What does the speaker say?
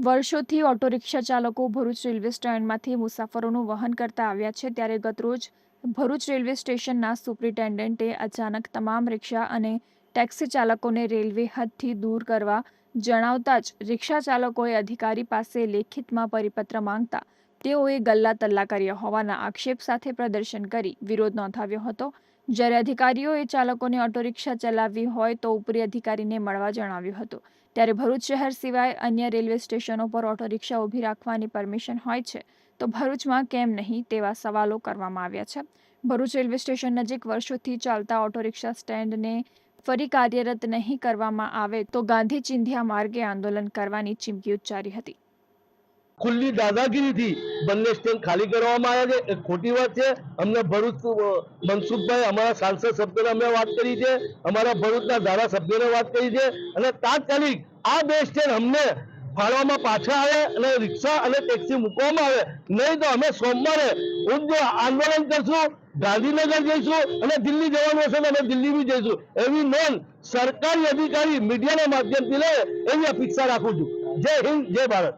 વર્ષોથી auto rickshaw ચાલકો Bharuch railway સ્ટેન્ડમાંથી મુસાફરોનું વહન કરતા આવ્યા છે ત્યારે ગતરોજ ભરૂચ રેલવે સ્ટેશનના સુપ્રિન્ટેન્ડન્ટે અચાનક તમામ રિક્ષા અને ટેક્સી ચાલકોને રેલવે હદથી દૂર કરવા જણાવતા જ રિક્ષા ચાલકોએ અધિકારી પાસે લેખિતમાં પરિપત્ર માંગતા તેઓએ ગલ્લા તલ્લા કર્યા હોવાના આક્ષેપ સાથે પ્રદર્શન કરી વિરોધ નોંધાવ્યો હતો. જ્યારે અધિકારીઓએ ચાલકોને ઓટો રિક્ષા ચલાવવી હોય તો ઉપરી અધિકારીને મળવા જણાવ્યું હતું. ત્યારે ભરૂચ શહેર સિવાય અન્ય રેલવે સ્ટેશનો પર ઓટો રિક્ષા ઊભી રાખવાની પરમિશન હોય છે, તો ભરૂચમાં કેમ નહીં તેવા સવાલો કરવામાં આવ્યા છે. ભરૂચ રેલવે સ્ટેશન નજીક વર્ષોથી ચાલતા ઓટો રિક્ષા સ્ટેન્ડને ફરી કાર્યરત નહીં કરવામાં આવે તો ગાંધી ચિંધ્યા માર્ગે આંદોલન કરવાની ચીમકી ઉચ્ચારી હતી. ખુલ્લી દાદાગીરીથી બંને સ્ટેન્ડ ખાલી કરવામાં આવ્યા છે. એ ખોટી વાત છે. અમને ભરૂચ મનસુખભાઈ અમારા સાંસદ સભ્યોને અમે વાત કરી છે. અમારા ભરૂચના ધારાસભ્યોને વાત કરી છે. અને તાત્કાલિક આ બે સ્ટેન્ડ અમને ફાળવામાં પાછા આવે અને રિક્ષા અને ટેક્સી મૂકવામાં આવે. નહીં તો અમે સોમવારે ઉગ્ર આંદોલન કરશું, ગાંધીનગર જઈશું અને દિલ્હી જવાનું હશે અમે દિલ્હી બી જઈશું. એવી નોંધ સરકારી અધિકારી મીડિયાના માધ્યમથી લે એવી અપેક્ષા રાખું છું. જય હિન્દ, જય ભારત.